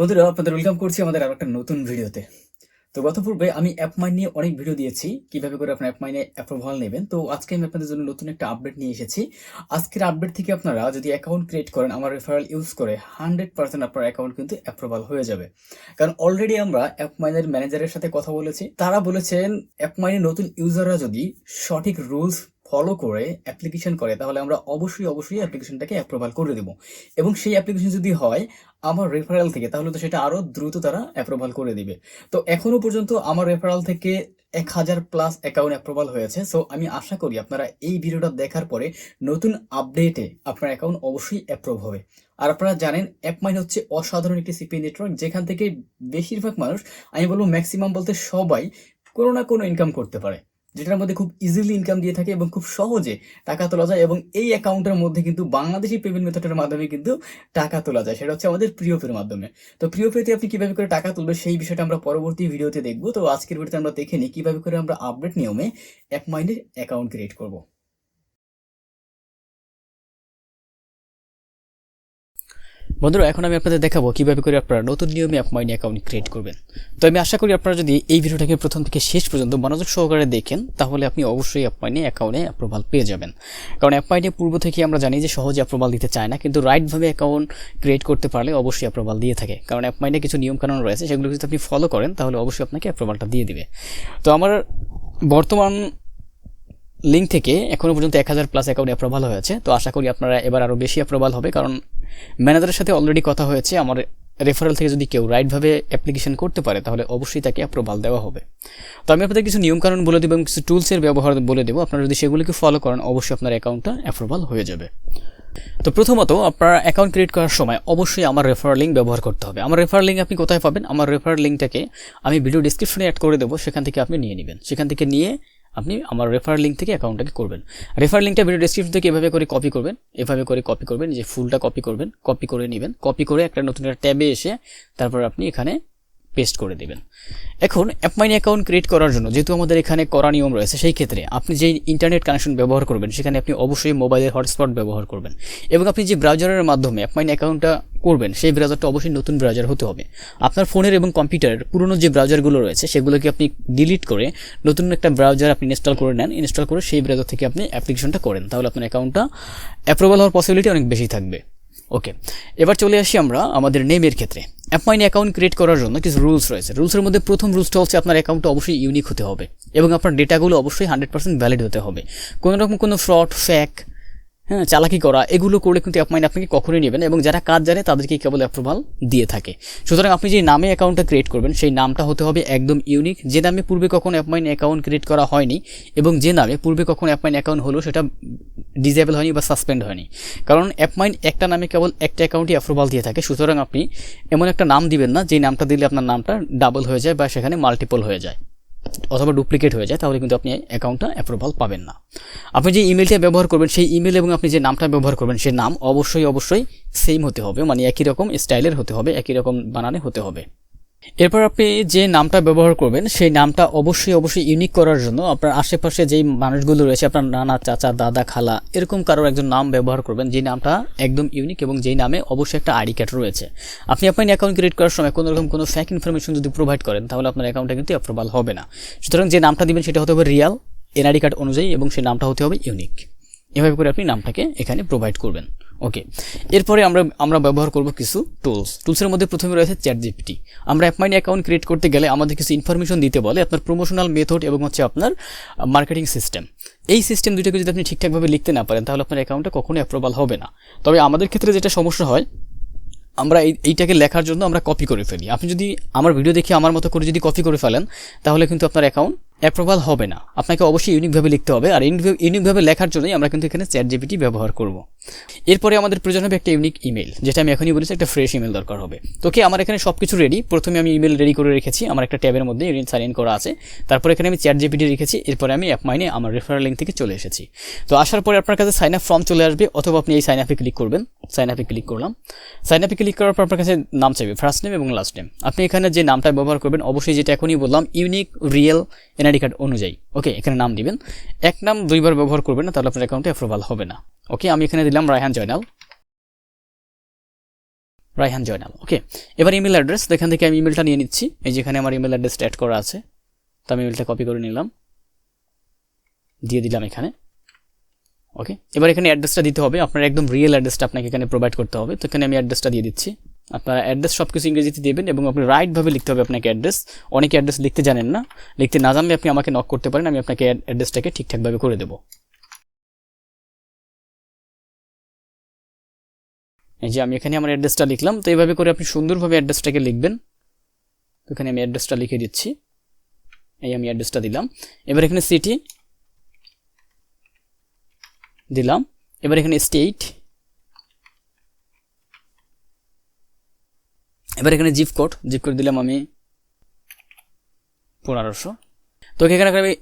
বন্ধুরা, আপনাদের ওয়েলকাম করছি আমাদের আরও একটা নতুন ভিডিওতে। তো গত পূর্বে আমি অ্যাপ মাইন নিয়ে অনেক ভিডিও দিয়েছি, কীভাবে করে আপনার অ্যাপ মাইনে অ্যাপ্রুভাল নেবেন। তো আজকে আমি আপনাদের জন্য নতুন একটা আপডেট নিয়ে এসেছি। আজকের আপডেট থেকে আপনারা যদি অ্যাকাউন্ট ক্রিয়েট করেন, আমার রেফারেল ইউজ করে হান্ড্রেড পার্সেন্ট আপনার অ্যাকাউন্ট কিন্তু অ্যাপ্রুভাল হয়ে যাবে। কারণ অলরেডি আমরা অ্যাপ মাইনের ম্যানেজারের সাথে কথা বলেছি। তারা বলেছেন অ্যাপ মাইনের নতুন ইউজাররা যদি সঠিক রুলস ফলো করে অ্যাপ্লিকেশন করে, তাহলে আমরা অবশ্যই অবশ্যই অ্যাপ্লিকেশনটাকে অ্যাপ্রুভাল করে দেবো। এবং সেই অ্যাপ্লিকেশন যদি হয়, আমার রেফারেল থেকে, তাহলে তো সেটা আরও দ্রুত তারা অ্যাপ্রুভাল করে দিবে। তো এখনও পর্যন্ত আমার রেফারেল থেকে এক হাজার প্লাস অ্যাকাউন্ট অ্যাপ্রুভাল হয়েছে। সো আমি আশা করি আপনারা এই ভিডিওটা দেখার পরে নতুন আপডেটে আপনার অ্যাকাউন্ট অবশ্যই অ্যাপ্রুভ হবে। আর আপনারা জানেন অ্যাপমাইন হচ্ছে অসাধারণ একটি সিপি নেটওয়ার্ক যেখান থেকে বেশিরভাগ মানুষ, আমি বলব ম্যাক্সিমাম বলতে সবাই কোনো না কোনো ইনকাম করতে পারে। যেটার মধ্যে খুব ইজিলি ইনকাম দিয়ে থাকে এবং খুব সহজে টাকা তোলা যায় এবং এই অ্যাকাউন্টের মধ্যে কিন্তু বাংলাদেশি পেমেন্ট মেথডের মাধ্যমে কিন্তু টাকা তোলা যায়। সেটা হচ্ছে আমাদের প্রিয় পের মাধ্যমে। তো প্রিয় পেতে আপনি কীভাবে করে টাকা তুলবে সেই বিষয়টা আমরা পরবর্তী ভিডিওতে দেখব। তো আজকের ভিডিওতে আমরা দেখে নিই কীভাবে করে আমরা আপডেট নিয়মে এক মাইন্ডের অ্যাকাউন্ট ক্রিয়েট করব। বন্ধুরা, এখন আমি আপনাদের দেখাবো কীভাবে করে আপনারা নতুন নিয়মে অ্যাপমাইন অ্যাকাউন্ট ক্রিয়েট করবেন। তো আমি আশা করি আপনারা যদি এই ভিডিওটাকে প্রথম থেকে শেষ পর্যন্ত মনোযোগ সহকারে দেখেন, তাহলে আপনি অবশ্যই অ্যাপমাইনে অ্যাকাউন্টে অ্যাপ্রুভাল পেয়ে যাবেন। কারণ অ্যাপমাইনে পূর্ব থেকে আমরা জানি যে সহজে অ্যাপ্রুভাল দিতে চায় না, কিন্তু রাইটভাবে অ্যাকাউন্ট ক্রিয়েট করতে পারলে অবশ্যই অ্যাপ্রুভাল দিয়ে থাকে। কারণ অ্যাপ মাইনে কিছু নিয়মকানুন রয়েছে, সেগুলো যদি আপনি ফলো করেন, তাহলে অবশ্যই আপনাকে অ্যাপ্রুভালটা দিয়ে দিবে। তো আমার বর্তমান লিঙ্ক থেকে এখনও পর্যন্ত এক হাজার প্লাস অ্যাকাউন্ট অ্যাপ্রুভাল হয়েছে। তো আশা করি আপনারা এবার আরও বেশি অ্যাপ্রুভাল হবে, কারণ ম্যানেজারের সাথে অলরেডি কথা হয়েছে। আমার রেফারেল থেকে যদি কেউ রাইটভাবে অ্যাপ্লিকেশন করতে পারে, তাহলে অবশ্যই তাকে অ্যাপ্রুভাল দেওয়া হবে। তো আমি আপনাদের কিছু নিয়মকানুন বলে দেবো এবং কিছু টুলসের ব্যবহার বলে দেবো। আপনারা যদি সেগুলিকে ফলো করেন, অবশ্যই আপনার অ্যাকাউন্টটা অ্যাপ্রুভাল হয়ে যাবে। তো প্রথমত, আপনার অ্যাকাউন্ট ক্রিয়েট করার সময় অবশ্যই আমার রেফার লিঙ্ক ব্যবহার করতে হবে। আমার রেফার লিঙ্ক আপনি কোথায় পাবেন? আমার রেফার লিঙ্কটাকে আমি ভিডিও ডিসক্রিপশনে অ্যাড করে দেবো। সেখান থেকে আপনি নিয়ে নেবেন। সেখান থেকে নিয়ে আপনি আমার রেফার লিঙ্ক থেকে অ্যাকাউন্টটাকে করবেন। রেফার লিঙ্কটা ভিডিও ডিসক্রিপশন থেকে এভাবে করে কপি করবেন, এভাবে করে কপি করবেন যে ফুলটা কপি করবেন কপি করে নেবেন। কপি করে একটা নতুন একটা ট্যাবে এসে তারপর আপনি এখানে পেস্ট করে দেবেন। এখন অ্যাপমাইন অ্যাকাউন্ট ক্রিয়েট করার জন্য যেহেতু আমাদের এখানে করা নিয়ম রয়েছে, সেই ক্ষেত্রে আপনি যেই ইন্টারনেট কানেকশন ব্যবহার করবেন, সেখানে আপনি অবশ্যই মোবাইলের হটস্পট ব্যবহার করবেন। এবং আপনি যে ব্রাউজারের মাধ্যমে অ্যাপমাইন অ্যাকাউন্টটা করবেন, সেই ব্রাউজারটা অবশ্যই নতুন ব্রাউজার হতে হবে। আপনার ফোনের এবং কম্পিউটারের পুরনো যে ব্রাউজারগুলো রয়েছে, সেগুলোকে আপনি ডিলিট করে নতুন একটা ব্রাউজার আপনি ইনস্টল করে নেন। ইনস্টল করে সেই ব্রাউজার থেকে আপনি অ্যাপ্লিকেশনটা করেন। তাহলে আপনার অ্যাকাউন্টটা অ্যাপ্রুভাল হওয়ার পসিবিলিটি অনেক বেশি থাকবে। ওকে এবার চলে আসি আমরা আমাদের নেমের ক্ষেত্রে। অ্যাপমাইন অ্যাকাউন্ট ক্রিয়েট করার জন্য কিছু রুলস রয়েছে। রুলসের মধ্যে প্রথম রুলসটা হচ্ছে আপনার অ্যাকাউন্টটা অবশ্যই ইউনিক হতে হবে এবং আপনার ডেটাগুলো অবশ্যই হান্ড্রেড পার্সেন্ট ভ্যালিড হতে হবে। কোনো রকম কোনো ফ্রড ফ্যাক হ্যাঁ চালাকি করা, এগুলো করলে কিন্তু অ্যাপমাইন আপনাকে কখনোই নেবেন এবং যারা কাজ জানে তাদেরকে কেবল অ্যাপ্রুভাল দিয়ে থাকে। সুতরাং আপনি যে নামে অ্যাকাউন্টটা ক্রিয়েট করবেন, সেই নামটা হতে হবে একদম ইউনিক যে নামে পূর্বে কখনো অ্যাপমাইন অ্যাকাউন্ট ক্রিয়েট করা হয়নি এবং যে নামে পূর্বে কখনো অ্যাপমাইন অ্যাকাউন্ট হলো, সেটা ডিজেবল হয়নি বা সাসপেন্ড হয়নি। কারণ অ্যাপমাইন একটা নামে কেবল একটা অ্যাকাউন্টই অ্যাপ্রুভাল দিয়ে থাকে। সুতরাং আপনি এমন একটা নাম দিবেন না যে নামটা দিলে আপনার নামটা ডাবল হয়ে যায় বা সেখানে মাল্টিপল হয়ে যায় অথবা ডুপ্লিকেট হয়ে যায়, তাহলে কিন্তু আপনি অ্যাকাউন্টটা অ্যাপ্রুভাল পাবেন না। আপনি যে ইমেলটা ব্যবহার করবেন, সেই ইমেল এবং আপনি যে নামটা ব্যবহার করবেন, সেই নাম অবশ্যই অবশ্যই সেম হতে হবে। মানে একই রকম স্টাইলের হতে হবে, একই রকম বানানে হতে হবে। এরপর আপনি যে নামটা ব্যবহার করবেন, সেই নামটা অবশ্যই অবশ্যই ইউনিক করার জন্য আপনার আশেপাশে যেই মানুষগুলো রয়েছে, আপনার নানা চাচা, দাদা, খালা, এরকম কারোর একজন নাম ব্যবহার করবেন, যে নামটা একদম ইউনিক এবং যেই নামে অবশ্যই একটা আইডি কার্ড রয়েছে। আপনি আপনার অ্যাকাউন্ট ক্রিয়েট করার সময় কোনো রকম কোনো ফ্যাক ইনফরমেশন যদি প্রোভাইড করেন, তাহলে আপনার অ্যাকাউন্টটা কিন্তু অ্যাপ্রুভাল হবে না। সুতরাং যে নামটা দিবেন, সেটা হতে হবে রিয়াল এনআইডি কার্ড অনুযায়ী, এবং সেই নামটা হতে হবে ইউনিক এভাবে করে আপনি নামটাকে এখানে প্রোভাইড করবেন। ওকে এরপরে আমরা আমরা ব্যবহার করব কিছু টুলস টুলসের মধ্যে প্রথমে রয়েছে চ্যাট জিপিটি আমরা অ্যাপমাইন অ্যাকাউন্ট ক্রিয়েট করতে গেলে আমাদের কিছু ইনফরমেশন দিতে বলে আপনার প্রমোশনাল মেথড এবং হচ্ছে আপনার মার্কেটিং সিস্টেম এই সিস্টেম দুটোকে যদি আপনি ঠিকঠাকভাবে লিখতে না পারেন, তাহলে আপনার অ্যাকাউন্টটা কখনোই অ্যাপ্রুভাল হবে না। তবে আমাদের ক্ষেত্রে যেটা সমস্যা হয়, আমরা এই, এইটাকে লেখার জন্য আমরা কপি করে ফেলি। আপনি যদি আমার ভিডিও দেখে আমার মতো করে যদি কপি করে ফেলেন, তাহলে কিন্তু আপনার অ্যাকাউন্ট অ্যাপ্রুভাল হবে না। আপনাকে অবশ্যই ইউনিকভাবে লিখতে হবে আর ইউনিকভাবে লেখার জন্যই আমরা কিন্তু এখানে চ্যাট জিপিটি ব্যবহার করব। এরপরে আমাদের প্রয়োজন হবে একটা ইউনিক ইমেল যেটা আমি এখনই বলেছি একটা ফ্রেশ ইমেল দরকার হবে। তো কি আমার এখানে সব কিছু রেডি প্রথমে আমি ইমেল রেডি করে রেখেছি, আমার একটা ট্যাবের মধ্যে সাইন ইন করা আছে। তারপর এখানে আমি চ্যাট জিপিটি রেখেছি, এরপরে আমি অ্যাপ মাইনে আমার রেফারেল লিঙ্ক থেকে চলে এসেছি। তো আসার পরে আপনার কাছে সাইন আপ ফর্ম চলে আসবে, অথবা আপনি এই সাইন আপে ক্লিক করবেন। সাইন আপে ক্লিক করলাম। সাইন আপে ক্লিক করার পর আপনার কাছে নাম চাইবে ফার্স্ট নেম এবং লাস্ট নেম আপনি এখানে যে নামটা ব্যবহার করবেন, অবশ্যই যেটা এখনই বললাম ইউনিক রিয়েল এনআইডি কার্ড অনুযায়ী। ওকে এখানে নাম দিবেন। এক নাম দুইবার ব্যবহার করবেন না, তাহলে আপনার অ্যাকাউন্টে অ্যাপ্রুভাল হবে না। ওকে আমি এখানে দিলাম রায়হান জয়নাল রায়হান জয়নাল ওকে এবার ইমেল অ্যাড্রেস এখান থেকে আমি ইমেলটা নিয়ে নিচ্ছি, এই যেখানে আমার ইমেল অ্যাড্রেসটা অ্যাড করা আছে, তো আমি ইমেলটা কপি করে নিলাম। দিয়ে দিলাম এখানে। ওকে এবার এখানে অ্যাড্রেসটা দিতে হবে। আপনার একদম রিয়েল অ্যাড্রেসটা আপনাকে এখানে প্রোভাইড করতে হবে। তো এখানে আমি অ্যাড্রেসটা দিয়ে দিচ্ছি। আপনারা অ্যাড্রেস সব কিছু ইংরেজিতে দেবেন এবং আপনি রাইটভাবে লিখতে হবে আপনাকে অ্যাড্রেস অনেকে অ্যাড্রেস লিখতে জানেন না। লিখতে না জানলে আপনি আমাকে নক করতে পারেন, আমি আপনাকে অ্যাড্রেসটাকে ঠিকঠাকভাবে করে দেবো। এই যে আমি এখানে আমার অ্যাড্রেসটা লিখলাম, তো এইভাবে করে আপনি সুন্দরভাবে অ্যাড্রেসটাকে লিখবেন। তো এখানে আমি অ্যাড্রেসটা লিখে দিচ্ছি। এই আমি অ্যাড্রেসটা দিলাম। এবার এখানে সিটি দিলাম। এবার এখানে স্টেট এবার এখানে জিপ কোড জিপ কোড দিলাম আমি পনেরোশো। তো এখানে আমি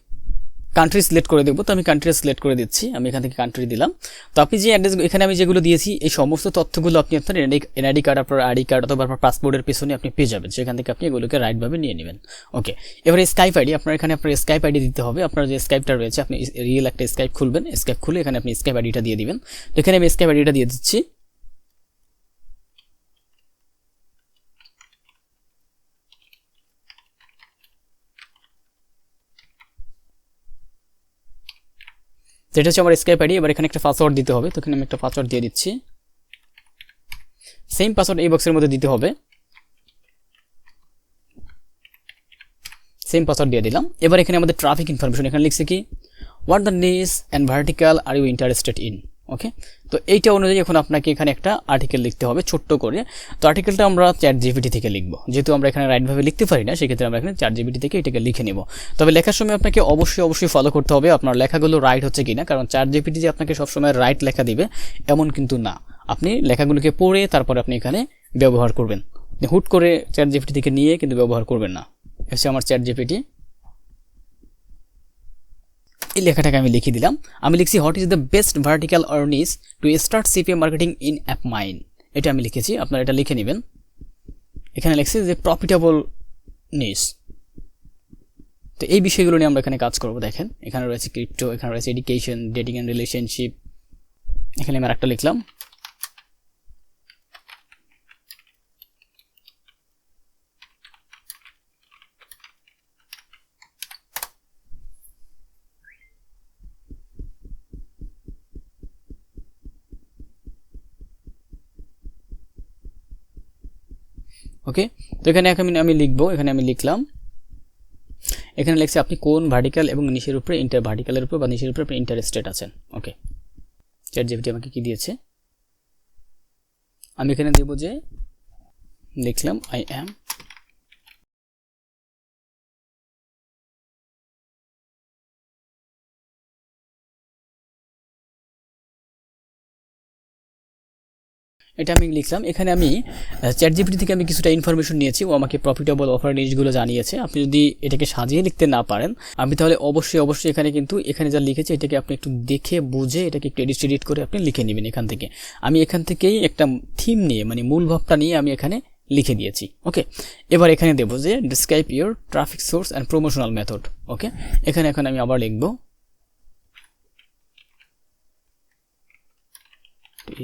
কান্ট্রি সিলেক্ট করে দেবো তো আমি কান্ট্রি সিলেক্ট করে দিচ্ছি। আমি এখান থেকে কান্ট্রি দিলাম। তো আপনি যে অ্যাড্রেস এখানে আমি যেগুলো দিয়েছি, এই সমস্ত তথ্যগুলো আপনি আপনার এনআইডি কার্ড, আপনার আইডি কার্ড অথবা আপনার পাসপোর্টের পেছনে আপনি পেয়ে যাবেন। সেখান থেকে আপনি এগুলোকে রাইটভাবে নিয়ে নেবেন। ওকে এবার স্কাইপ আইডি আপনার এখানে আপনার স্কাইপ আইডি দিতে হবে। আপনার যে স্কাইপটা রয়েছে, আপনি রিয়েল একটা স্কাইপ খুলবেন। স্কাইপ খুলে এখানে আপনি স্কাইপ আইডিটা দিয়ে দিবেন। তো এখানে আমি স্কাইপ আইডিটা দিয়ে দিচ্ছি। যেটা হচ্ছে আমার স্কাইপ আইডি এবার এখানে একটা পাসওয়ার্ড দিতে হবে। তো এখানে আমি একটা পাসওয়ার্ড দিয়ে দিচ্ছি। সেম পাসওয়ার্ড এই বক্সের মধ্যে দিতে হবে। সেম পাসওয়ার্ড দিয়ে দিলাম। এবার এখানে আমাদের ট্রাফিক ইনফরমেশন এখানে লিখছে কি what the niche and vertical are you interested in okay তো এইটা অনুযায়ী এখন আপনাকে এখানে একটা আর্টিকেল লিখতে হবে, ছোট্ট করে। তো আর্টিকেলটা আমরা চ্যাট জিপিটি থেকে লিখব। যেহেতু আমরা এখানে রাইটভাবে লিখতে পারি না, সেক্ষেত্রে আমরা এখানে চ্যাট জিপিটি থেকে এটাকে লিখে নেব। তবে লেখার সময় আপনাকে অবশ্যই অবশ্যই ফলো করতে হবে আপনার লেখাগুলো রাইট হচ্ছে কি না কারণ চ্যাট জিপিটি যে আপনাকে সবসময় রাইট লেখা দিবে, এমন কিন্তু না। আপনি লেখাগুলোকে পড়ে তারপরে আপনি এখানে ব্যবহার করবেন। হুট করে চ্যাট জিপিটি থেকে নিয়ে কিন্তু ব্যবহার করবেন না। এসে আমার চ্যাট জিপিটি এই লেখাটাকে আমি লিখে দিলাম। আমি লিখছি what is the best vertical or niche to start CPA marketing in app mine এটা আমি লিখেছি, আপনারা এটা লিখে নেবেন। এখানে লিখছি যে প্রফিটেবল নিস তো এই বিষয়গুলো নিয়ে আমরা এখানে কাজ করব, দেখেন। এখানে রয়েছে ক্রিপ্টো এখানে রয়েছে এডুকেশন ডেটিং অ্যান্ড রিলেশনশিপ এখানে আমি একটা লিখলাম। ওকে? তো এখানে আমি আমি লিখব, এখানে আমি লিখলাম। এখানে লিখছে আপনি কোন ভার্টিক্যাল এবং নিচের উপরে ইন্টার ভার্টিক্যালের উপর বা নিচের উপরে আপনি ইন্টারেস্টেড আছেন। ওকে। চ্যাট জিপিটি আমাকে কি দিয়েছে? আমি এখানে দেবো যে, লিখলাম আই অ্যাম এটা আমি লিখলাম। এখানে আমি চ্যাট জিপিটি থেকে আমি কিছুটা ইনফরমেশন নিয়েছি। ও আমাকে প্রফিটেবল অফার জিনিসগুলো জানিয়েছে। আপনি যদি এটাকে সাজিয়ে লিখতে না পারেন, আমি তাহলে অবশ্যই অবশ্যই এখানে কিন্তু, এখানে যা লিখেছে, এটাকে আপনি একটু দেখে, বুঝে, এটাকে একটু এডিট এডিট করে আপনি লিখে নেবেন এখান থেকে। আমি এখান থেকেই একটা থিম নিয়ে মানে মূল ভাবটা নিয়ে আমি এখানে লিখে দিয়েছি। ওকে এবার এখানে দেবো যে describe your traffic source and promotional method okay এখানে এখন আমি আবার লিখব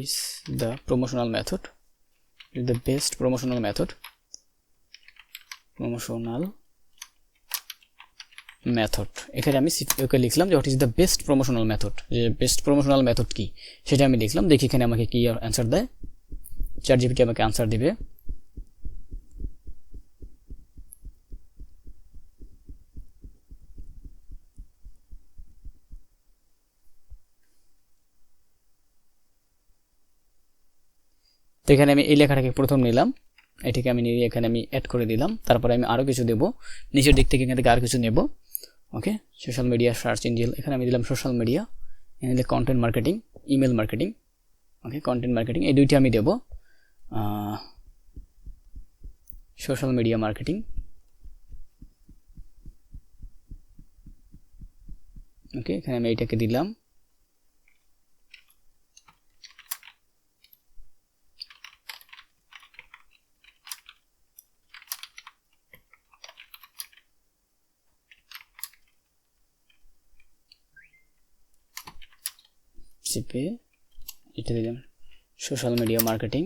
is the promotional method. The best promotional method. Promotional method এখানে আমি ওকে লিখলাম যে what is the best promotional method যে বেস্ট প্রমোশনাল মেথড কি? সেটা আমি লিখলাম, দেখি এখানে আমাকে কি অ্যান্সার দেয়। চার জিবিটি আমাকে অ্যান্সার দিবে। তো এখানে আমি এই লেখাটাকে প্রথম নিলাম। এটিকে আমি নিয়ে এখানে আমি অ্যাড করে দিলাম। তারপরে আমি আরও কিছু দেবো। নিচের দিক থেকে এখান থেকে আরও কিছু নেব। Okay social media search engine এখানে আমি দিলাম সোশ্যাল মিডিয়া এখানে content marketing email marketing okay content marketing এই দুইটি আমি দেবো। সোশ্যাল মিডিয়া মার্কেটিং ওকে এখানে আমি এইটাকে দিলাম। Social media marketing.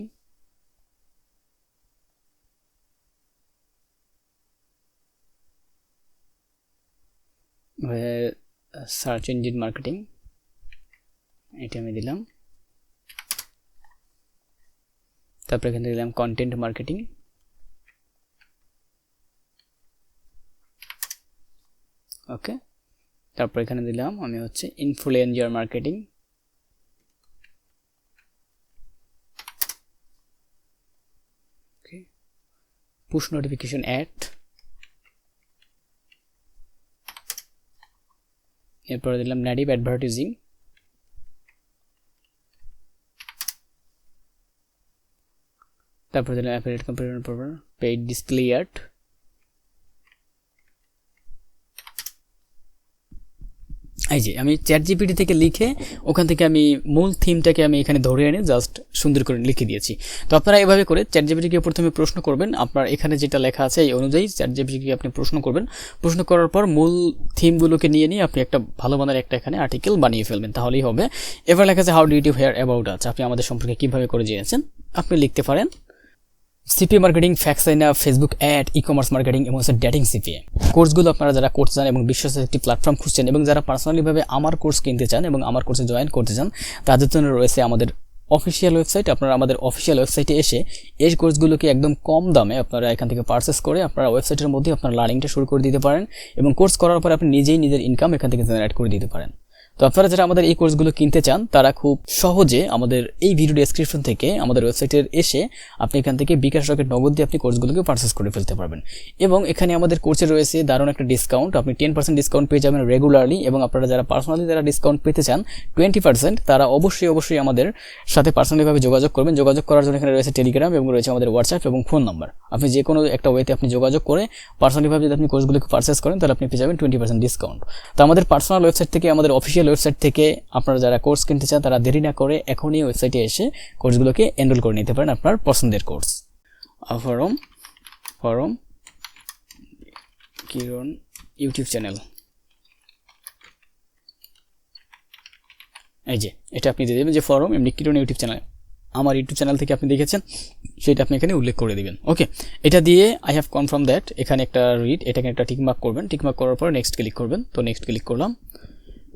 Search engine marketing এটা আমি দিলাম। তারপরে এখানে দিলাম কন্টেন্ট মার্কেটিং ওকে তারপর এখানে দিলাম আমি হচ্ছে influencer marketing push notification at. এরপরে দিলাম ন্যাটিভ অ্যাডভার্টাইজিং তারপর দিলাম affiliate computer paid display ad এই যে, আমি চ্যাট জিপিটি থেকে লিখে ওখান থেকে আমি মূল থিমটাকে আমি এখানে ধরে এনে জাস্ট সুন্দর করে লিখে দিয়েছি। তো আপনারা এভাবে করে চ্যাট জিপিটিকে প্রথমে প্রশ্ন করবেন। আপনার এখানে যেটা লেখা আছে এই অনুযায়ী চ্যাট জিপিটিকে আপনি প্রশ্ন করবেন। প্রশ্ন করার পর মূল থিমগুলোকে নিয়ে নিয়ে আপনি একটা ভালো মানের একটা এখানে আর্টিকেল বানিয়ে ফেলবেন। তাহলেই হবে। এবার লেখা আছে how do you hear about আছে আপনি আমাদের সম্পর্কে কীভাবে করে জেনেছেন? আপনি লিখতে পারেন। CP marketing ফ্যাক্সাইনা Facebook ad e commerce marketing এবং হচ্ছে ডেটিং সিপিএ কোর্সগুলো আপনারা যারা করতে চান এবং বিশ্বাসের একটি প্ল্যাটফর্ম খুঁজছেন এবং যারা পার্সোনালিভাবে আমার কোর্স কিনতে চান এবং আমার কোর্সে জয়েন করতে চান, তাদের জন্য রয়েছে আমাদের অফিসিয়াল ওয়েবসাইট আপনারা আমাদের অফিসিয়াল ওয়েবসাইটে এসে এই কোর্সগুলোকে একদম কম দামে আপনারা এখান থেকে পারচেস করে আপনারা ওয়েবসাইটের মধ্যে আপনার লার্নিংটা শুরু করে দিতে পারেন এবং কোর্স করার পর আপনি নিজেই নিজের ইনকাম এখান থেকে জেনারেট করে দিতে পারেন। তো আপনারা যারা আমাদের এই কোর্সগুলো কিনতে চান, তারা খুব সহজে আমাদের এই ভিডিও ডেসক্রিপশন থেকে আমাদের ওয়েবসাইটের এসে আপনি এখান থেকে বিকাশ রকেট নগদ দিয়ে আপনি কোর্সগুলোকে পারচেস করে ফেলতে পারবেন। এবং এখানে আমাদের কোর্সে রয়েছে দারুণ একটা ডিসকাউন্ট আপনি টেন পার্সেন্ট ডিসকাউন্ট পেয়ে যাবেন রেগুলারলি এবং আপনারা যারা পার্সোনালি যারা ডিসকাউন্ট পেতে চান টোয়েন্টি পার্সেন্ট তারা অবশ্যই অবশ্যই আমাদের সাথে পার্সোনালিভাবে যোগাযোগ করবেন। যোগাযোগ করার জন্য এখানে রয়েছে টেলিগ্রাম এবং রয়েছে আমাদের হোয়াটসঅ্যাপ এবং ফোন নাম্বার আপনি যে কোনো একটা ওয়েতে আপনি যোগাযোগ করে পার্সোনালিভাবে যদি আপনি কোর্সগুলোকে পারচেস করেন, তাহলে আপনি পেয়ে যাবেন টোয়েন্টি পার্সেন্ট ডিসকাউন্ট তো আমাদের পার্সোনাল ওয়েবসাইট থেকে আমাদের অফিসিয়াল ওয়েবসাইট থেকে আপনারা যারা কোর্স কিনতে চান, তারা দেরি না করে এখনই ওয়েবসাইটে এসে কোর্সগুলোকে এনরোল করে নিতে পারেন আপনার পছন্দের course from from Kiran YouTube channel এই যে, এটা আপনি দিয়ে দেবেন যে ফরম এমনি কিরণ ইউটিউব চ্যানেল আমার ইউটিউব চ্যানেল থেকে আপনি দেখেছেন, সেটা আপনি এখানে উল্লেখ করে দিবেন। ওকে এটা দিয়ে আই হ্যাভ কনফার্ম দ্যাট এখানে একটা রিড এটাকে একটা টিকমার্ক করবেন। টিকমার্ক করার পর নেক্সট ক্লিক করবেন। তো নেক্সট ক্লিক করলাম।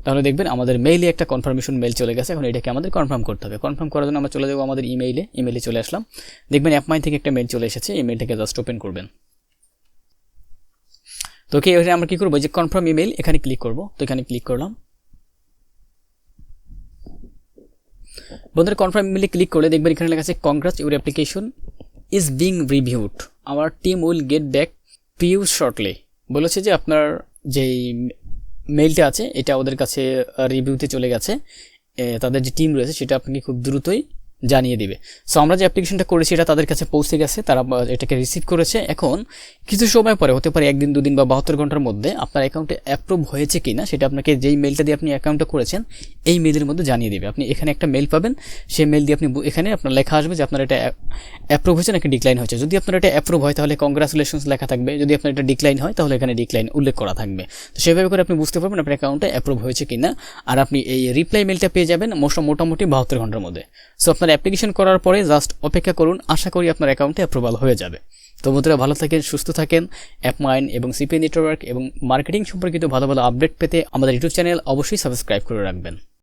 তাহলে দেখবেন আমাদের মেইলে একটা কনফার্মেশন মেল চলে গেছে, এখন এটাকে আমাদের কনফার্ম করতে হবে। কনফার্ম করার জন্য আমরা চলে যাব আমাদের ইমেইলে ইমেইলে চলে আসলাম। দেখবেন অ্যাপমাইন থেকে একটা মেল চলে এসেছে, এই মেলটাকে জাস্ট ওপেন করবেন। তো ওকে এখানে আমরা কী করব? যে কনফার্ম ইমেইল এখানে ক্লিক করব। তো এখানে ক্লিক করলাম। বন্ধুরা কনফার্ম ইমেইলে ক্লিক করলে দেখবেন এখানে লেখা আছে congrats your application is being reviewed our team will get back to you shortly বলেছে যে আপনার যেই মেইলটা আছে, এটা ওদের কাছে রিভিউতে চলে গেছে। তাদের যে টিম রয়েছে, সেটা আপনি খুব দ্রুতই জানিয়ে দিবে। সো আমরা যে অ্যাপ্লিকেশনটা করেছি, এটা তাদের কাছে পৌঁছে গেছে, তারা এটাকে রিসিভ করেছে। এখন কিছু সময় পরে, হতে পারে একদিন, দুদিন বা বাহাত্তর ঘণ্টার মধ্যে আপনার অ্যাকাউন্টে অ্যাপ্রুভ হয়েছে কি না সেটা আপনাকে যেই মেলটা দিয়ে আপনি অ্যাকাউন্টটা করেছেন, এই মেলের মধ্যে জানিয়ে দেবে। আপনি এখানে একটা মেল পাবেন, সেই মেল দিয়ে আপনি এখানে আপনার লেখা আসবে যে আপনার এটা অ্যাপ্রুভ হয়েছে নাকি ডিক্লাইন হয়েছে। যদি আপনার এটা অ্যাপ্রুভ হয়, তাহলে কংগ্রাচুলেশনস লেখা থাকবে। যদি আপনার এটা ডিক্লাইন হয়, তাহলে এখানে ডিক্লাইন উল্লেখ করা থাকবে। তো সেভাবে করে আপনি বুঝতে পারবেন আপনার অ্যাকাউন্টে অ্যাপ্রুভ হয়েছে কি না আর আপনি এই রিপ্লাই মেলটা পেয়ে যাবেন মোটামুটি বাহাত্তর ঘণ্টার মধ্যে। সো আপনার অ্যাপ্লিকেশন করার পরে জাস্ট অপেক্ষা করুন, আশা করি আপনার অ্যাকাউন্টে অ্যাপ্রুভাল হয়ে যাবে। তো বন্ধুরা, ভালো থাকেন, সুস্থ থাকেন। অ্যাপ মাইন এবং সিপি নেটওয়ার্ক এবং মার্কেটিং সম্পর্কিত ভালো ভালো আপডেট পেতে আমাদের ইউটিউব চ্যানেল অবশ্যই সাবস্ক্রাইব করে রাখবেন।